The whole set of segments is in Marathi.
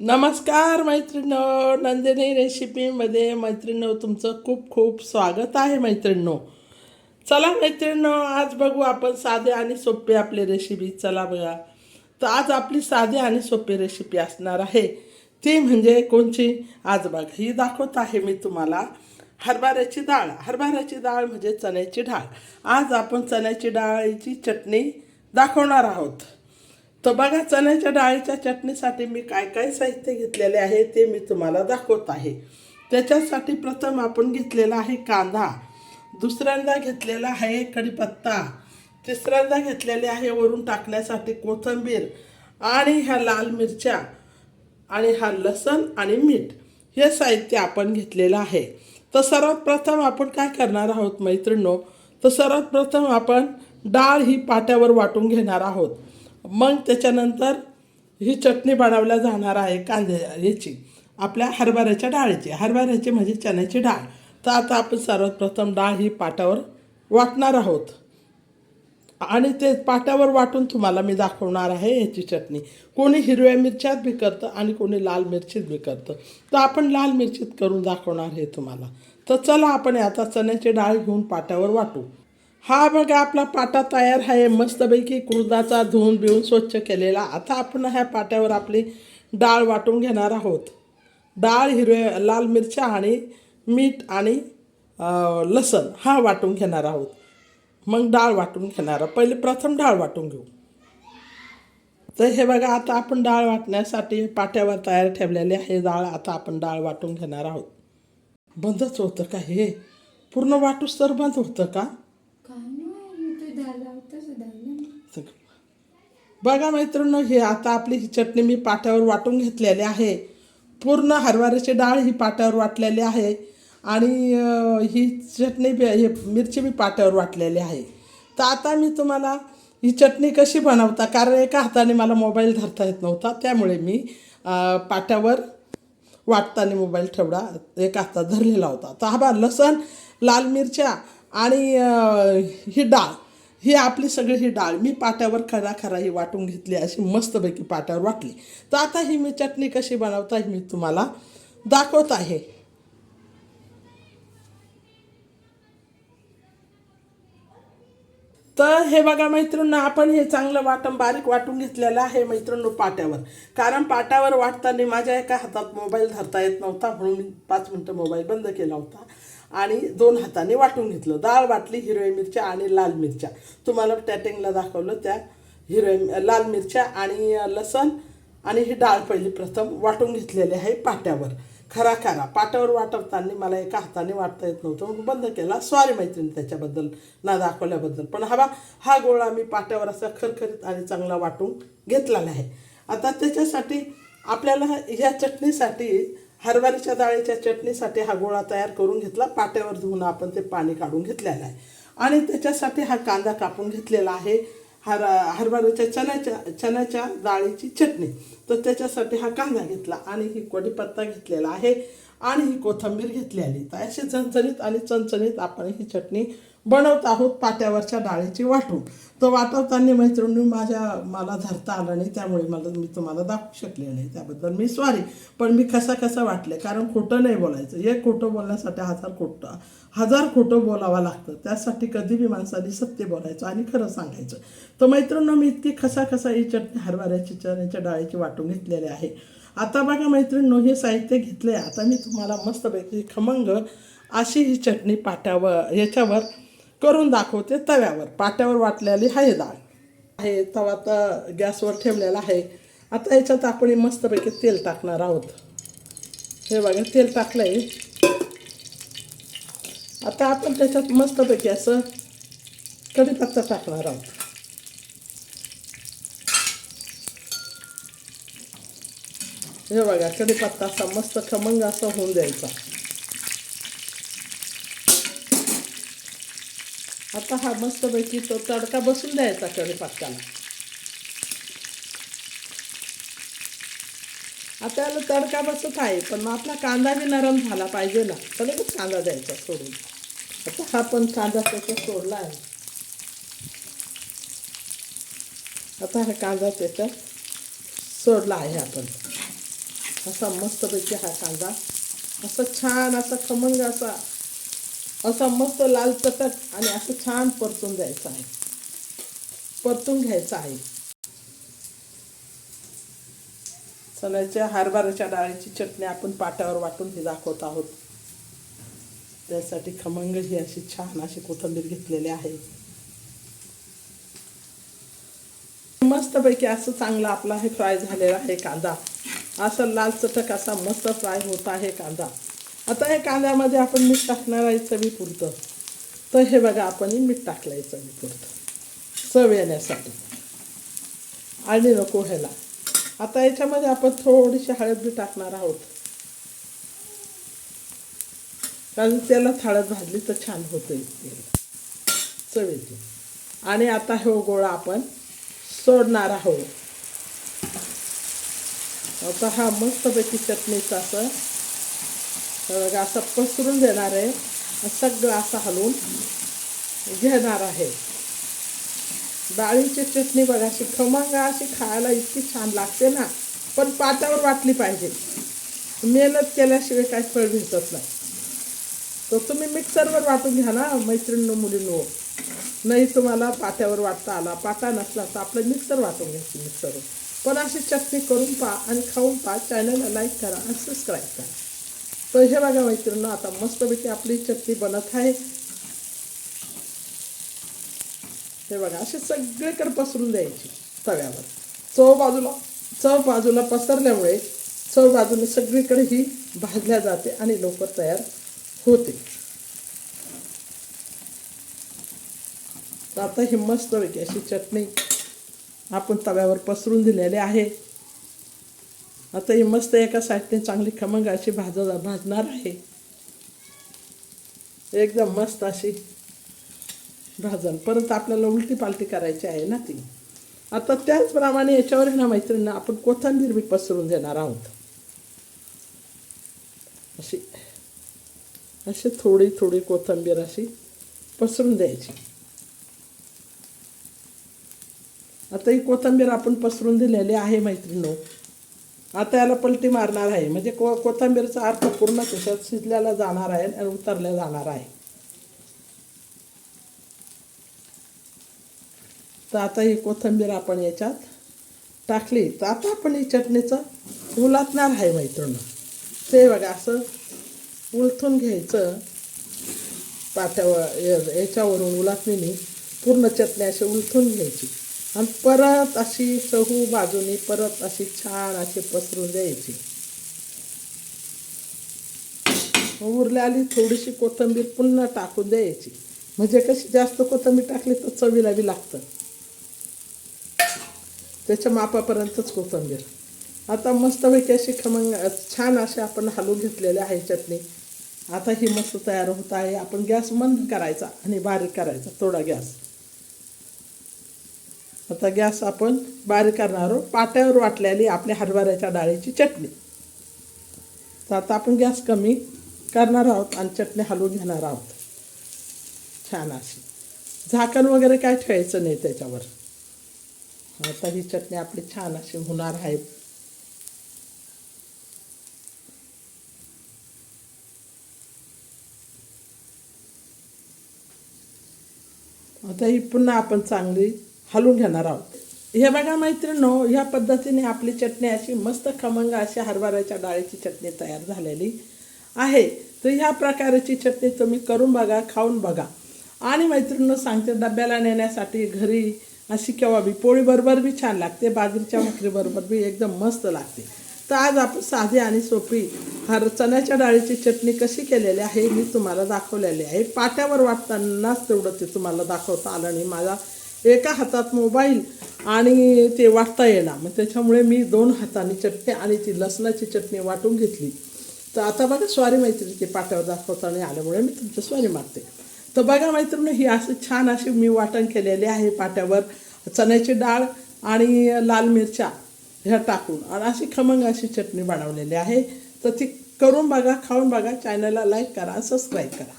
नमस्कार मैत्रिणो नंदिनी रेसिपीमध्ये मैत्रिणो तुमचं खूप खूप स्वागत आहे मैत्रिणो. चला मैत्रिणो आज बघू आपण साधे आणि सोपे आपली रेसिपी चला बघा. तर आज आपली साधी आणि सोपी रेसिपी असणार आहे. ती म्हणजे कोणची? आज बघा. ही दाखवत आहे मी तुम्हाला. हरभऱ्याची डाळ. हरभऱ्याची डाळ म्हणजे चण्याची डाळ. आज आपण चण्याची डाळीची चटणी दाखवणार आहोत. तर बघा चण्याच्या डाळीच्या चटणीसाठी मी काय काय साहित्य घेतलेले आहे ते मी तुम्हाला दाखवत आहे. त्याच्यासाठी प्रथम आपण घेतलेला आहे कांदा. दुसऱ्यांदा घेतलेला आहे कढीपत्ता. तिसऱ्यांदा घेतलेले आहे वरून टाकण्यासाठी कोथिंबीर आणि ह्या लाल मिरच्या आणि हा लसण आणि मीठ. हे साहित्य आपण घेतलेलं आहे. तर सर्वात प्रथम आपण काय करणार आहोत मैत्रिणो तर सर्वात प्रथम आपण डाळ ही पाट्यावर वाटून घेणार आहोत. मग त्याच्यानंतर ही चटणी बनवल्या जाणार आहे कांदे याची. आपल्या हरभऱ्याच्या डाळीची. हरभऱ्याची म्हणजे चण्याची डाळ. तर आता आपण सर्वात प्रथम डाळ ही पाट्यावर वाटणार आहोत. आणि ते पाट्यावर वाटून तुम्हाला मी दाखवणार आहे याची चटणी. कोणी हिरव्या मिरच्यात बी करतं आणि कोणी लाल मिरचीत बी करतं. तर आपण लाल मिरचीत करून दाखवणार आहे तुम्हाला. तर चला आपण आता चण्याची डाळ घेऊन पाट्यावर वाटू. हा बघा आपला पाटा तयार आहे. मस्तपैकी कुर्दाचा धुवून बिवून स्वच्छ केलेला. आता आपण ह्या पाट्यावर आपली डाळ वाटून घेणार आहोत. डाळ हिरव्या लाल मिरच्या आणि मीठ आणि लसण हा वाटून घेणार आहोत. मग डाळ वाटून घेणार आहोत. पहिले प्रथम डाळ वाटून घेऊ. तर हे बघा आता आपण डाळ वाटण्यासाठी पाट्यावर तयार ठेवलेली आहे डाळ. आता आपण डाळ वाटून घेणार आहोत. बंदच होतं का हे? पूर्ण वाटूस तर बंद होतं का? काय नाही तू बघा मैत्रिणी हे आता आपली ही चटणी मी पाट्यावर वाटून घेतलेली आहे. पूर्ण हरभऱ्याची डाळ ही पाट्यावर वाटलेली आहे. आणि ही चटणी बी हे मिरची मी पाट्यावर वाटलेली आहे. तर आता मी तुम्हाला ही चटणी कशी बनवता कारण एका हाताने मला मोबाईल धरता येत नव्हता त्यामुळे मी पाट्यावर वाटताना मोबाईल ठेवला एका हातात धरलेला होता. तर हा बा लसण लाल मिरच्या आणि ही डाळ. ही आपली सगळी ही डाळ मी पाट्यावर खरा खरा ही वाटून घेतली अशी मस्तपैकी पाट्यावर वाटली. तर आता ही मी चटणी कशी बनवता ही मी तुम्हाला दाखवत आहे. तर हे बघा मैत्रिणी आपण हे चांगलं वाटण बारीक वाटून घेतलेलं आहे मैत्रिणी पाट्यावर. कारण पाट्यावर वाटताना माझ्या एका हातात मोबाईल धरता येत नव्हता म्हणून मी पाच मिनटं मोबाईल बंद केला होता. आणि दोन हाताने वाटून घेतलं. डाळ वाटली हिरव्या मिरच्या आणि लाल मिरच्या. तुम्हाला टॅटिंगला दाखवलं त्या हिरव्या लाल मिरच्या आणि लसण आणि ही डाळ पहिली प्रथम वाटून घेतलेली आहे पाट्यावर. खरा खरा. पाट्यावर वाटवताना मला एका हाताने वाटता येत नव्हतं. मग बंद केला. सॉरी मैत्रिणी त्याच्याबद्दल ना दाखवल्याबद्दल. पण हवा हा गोळा मी पाट्यावर असा खरखरीत आणि चांगला वाटून घेतलेला आहे. आता त्याच्यासाठी आपल्याला ह्या चटणीसाठी हरभऱ्याच्या डाळीच्या चटणीसाठी हा गोळा तयार करून घेतला. पाट्यावर धुवून आपण ते पाणी काढून घेतलेलं आहे. आणि त्याच्यासाठी हा कांदा कापून घेतलेला आहे. हर हरभऱ्याच्या चण्याच्या चण्याच्या डाळीची चटणी. तर त्याच्यासाठी हा कांदा घेतला आणि ही कढीपत्ता घेतलेला आहे आणि ही कोथिंबीर घेतलेली तर अशी चणचणीत आणि चणचणीत आपण ही चटणी बनवत आहोत पाट्यावरच्या डाळीची वाटून. तर वाटवताना मैत्रिणी माझ्या मला धरता आलं नाही त्यामुळे मला मी तुम्हाला दाखवू शकले नाही. त्याबद्दल मी सॉरी पण मी कसा कसा वाटले? कारण खोटं नाही बोलायचं. एक खोटं बोलण्यासाठी हजार खोटं हजार खोटं बोलावं लागतं. त्यासाठी कधी बी माणसाने सत्य बोलायचं आणि खरं सांगायचं. तर मैत्रिणी मी इतकी खसा खसा ही चटणी हरभऱ्याची चण्याच्या डाळीची वाटून घेतलेली आहे. आता बघा मैत्रिणी हे साहित्य घेतले आता मी तुम्हाला मस्तपैकी खमंग अशी ही चटणी पाट्यावर याच्यावर करून दाखवते तव्यावर. पाट्यावर वाटलेली आहे डाळ आहे तवा तर गॅसवर ठेवलेला आहे. आता याच्यात आपण मस्तपैकी तेल टाकणार आहोत. हे बघा तेल टाकलं आहे आता आपण त्याच्यात मस्तपैकी असं कढीपत्ता टाकणार आहोत. हे बघा कढीपत्ता असा मस्त खमंग असा होऊन द्यायचा. आता हा मस्तपैकी तो तडका बसून द्यायचा कढीपत्त्याला. आता याला तडका बसत आहे पण मग आपला कांदा बी नरम झाला पाहिजे ना तर लगेच कांदा द्यायचा सोडून. आता हा पण कांदा त्याच्यात सोडला आहे. आता हा कांदा त्याच्यात सोडला आहे आपण. असा मस्तपैकी हा कांदा असा छान असा खमंग असा असा मस्त लाल चटक आणि असं छान परतून द्यायचं आहे. परतून घ्यायचं आहे. चण्याच्या हरभऱ्याच्या डाळीची चटणी आपण पाट्यावर वाटून ही दाखवत आहोत. त्यासाठी खमंग ही अशी छान अशी कोथंबीर घेतलेली आहे. मस्तपैकी असं चांगला आपला हे फ्राय झालेला आहे कांदा. असं लाल चटक असा मस्त फ्राय होत आहे कांदा. आता हे कांद्यामध्ये आपण मीठ टाकणार आहे चवीपुरतं. तर हे बघा आपण मीठ टाकलं आहे चवीपुरतं. चव येण्यासाठी. आणि नको ह्याला. आता याच्यामध्ये आपण थोडीशी हळद बी टाकणार आहोत. कारण त्याला हळद भाजली तर छान होते चव आणि आता हो गोळा आपण सोडणार आहोत. आता हा मस्तपैकी चटणीचा असं बघा असं पसरून देणार आहे. सगळं असं हलवून घेणार आहे. डाळीची चटणी बघा अशी खमंग अशी खायला इतकी छान लागते ना पण पाटावर वाटली पाहिजे. मेहनत केल्याशिवाय काही फळ भेटत नाही. तर तुम्ही मिक्सरवर वाटून घ्या ना मैत्रिणी मुलींनो. नाही तुम्हाला पाट्यावर वाटता आला पाटा नसला तर आपलं मिक्सर वाटून घ्यायची मिक्सरवर. पण अशी चटणी करून पहा आणि खाऊन पहा. चॅनलला लाईक करा आणि सबस्क्राईब करा. तर हे बघा मैत्रिणी आता मस्तपैकी आपली चटणी बनत आहे. हे बघा अशी सगळीकडे पसरून द्यायची तव्यावर. चव बाजूला चव बाजूला पसरल्यामुळे चव बाजूने सगळीकडे ही भाजल्या जाते आणि लवकर तयार होते. तर आता ही मस्तपैकी अशी चटणी आपण तव्यावर पसरून दिलेली आहे. आता ही मस्त एका साईडने चांगली खमंग अशी भाज भाजणार आहे. एकदम मस्त अशी भाजन. परत आपल्याला उलटी पालटी करायची आहे ना ती. आता त्याचप्रमाणे याच्यावर आहे ना मैत्रिणींना आपण कोथिंबीर बी पसरून देणार आहोत. अशी अशी थोडी थोडी कोथिंबीर अशी पसरून द्यायची. आता ही कोथिंबीर आपण पसरून दिलेली आहे मैत्रिणीनो. आता याला पलटी मारणार आहे. म्हणजे को कोथिंबीरचा अर्थ पूर्ण त्याच्यात शिजल्याला जाणार आहे आणि उतरल्या जाणार आहे. तर आता ही कोथिंबीर आपण याच्यात टाकली. तर आता आपण ही चटणीचं उलटणार आहे मैत्रिणी. ते बघा असं उलथून घ्यायचं. पाट्यावर या- याच्यावरून उलटणीने पूर्ण चटणी अशी उलथून घ्यायची. आणि परत अशी सहू बाजूनी परत अशी छान अशी पसरून द्यायची. उरल्याली थोडीशी कोथिंबीर पुन्हा टाकून द्यायची. म्हणजे कशी जास्त कोथिंबीर टाकली तर चवीला बी लागतं. त्याच्या मापापर्यंतच कोथिंबीर. आता मस्तपैकी अशी खमंग छान अशी आपण हलवून घेतलेली आहे चटणी. आता ही मस्त तयार होत आहे. आपण गॅस मंद करायचा आणि बारीक करायचा थोडा गॅस. आता गॅस आपण बारीक करणार आहोत. पाट्यावर वाटलेली आपल्या हरभऱ्याच्या डाळीची चटणी. तर आता आपण गॅस कमी करणार आहोत आणि चटणी हलवून घेणार आहोत. छान अशी. झाकण वगैरे काय ठेवायचं नाही त्याच्यावर. आता ही चटणी आपली छान अशी होणार आहे. आता ही पुन्हा आपण चांगली हलवून घेणार आहोत. हे बघा मैत्रिणीनो ह्या पद्धतीने आपली चटणी अशी मस्त खमंग अशी हरभऱ्याच्या डाळीची चटणी तयार झालेली आहे. तर ह्या प्रकारची चटणी तुम्ही करून बघा खाऊन बघा. आणि मैत्रिणीनं सांगते डब्याला नेण्यासाठी घरी अशी केव्हा बी पोळीबरोबर बी छान लागते बाजरीच्या भाकरीबरोबर बी एकदम मस्त लागते. तर आज आपण साधी आणि सोपी हर चण्याच्या डाळीची चटणी कशी केलेली आहे मी तुम्हाला दाखवलेली आहे. पाट्यावर वाटतानाच तेवढं ते तुम्हाला दाखवता आलं नाही. माझा एका हातात मोबाईल आणि ते वाटता येणार. मग त्याच्यामुळे मी दोन हाताने चटणी आणि ती लसणाची चटणी वाटून घेतली. तर आता बघा स्वारी मैत्रिणी पाट्यावर दाखवताना नाही आल्यामुळे मी तुमचं स्वारी मारते. तर बघा मैत्रिणी ही अशी छान अशी मी वाटण केलेली आहे पाट्यावर. चण्याची डाळ आणि लाल मिरच्या ह्या टाकून आणि अशी खमंग अशी चटणी बनवलेली आहे. तर ती करून बघा खाऊन बघा चॅनलला लाईक करा सबस्क्राईब करा.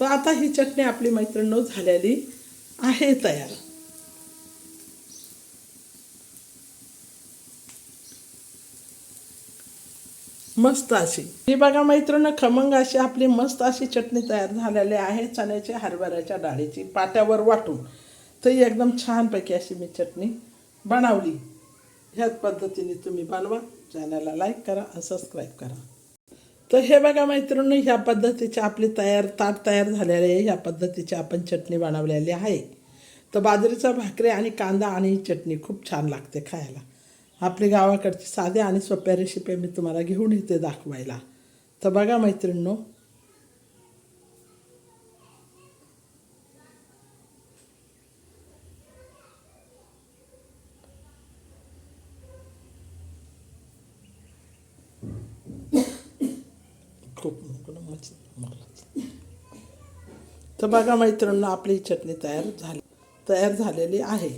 तर आता ही चटणी आपली मैत्रिणी झालेली. आहे तयार. मस्त अशी. ही बघा मैत्रिणी खमंग अशी आपली मस्त अशी चटणी तयार झालेली आहे. चण्याची हरभऱ्याच्या डाळीची पाट्यावर वाटून. तर एकदम छानपैकी अशी मी चटणी बनवली. ह्याच पद्धतीने तुम्ही बनवा. चॅनलला लाईक करा आणि सबस्क्राईब करा. तर हे बघा मैत्रिणी ह्या पद्धतीचे आपली तयार ताट तयार झालेले आहे. ह्या पद्धतीची आपण चटणी बनवलेली आहे. तर बाजरीचा भाकरी आणि कांदा आणि चटणी खूप छान लागते खायला. आपली गावाकडची साध्या आणि सोप्या रेसिपी मी तुम्हाला घेऊन येते दाखवायला. तर बघा मैत्रिणींनो खूप तर बघा मैत्रिणींना आपली चटणी तयार झाली तयार झालेली आहे.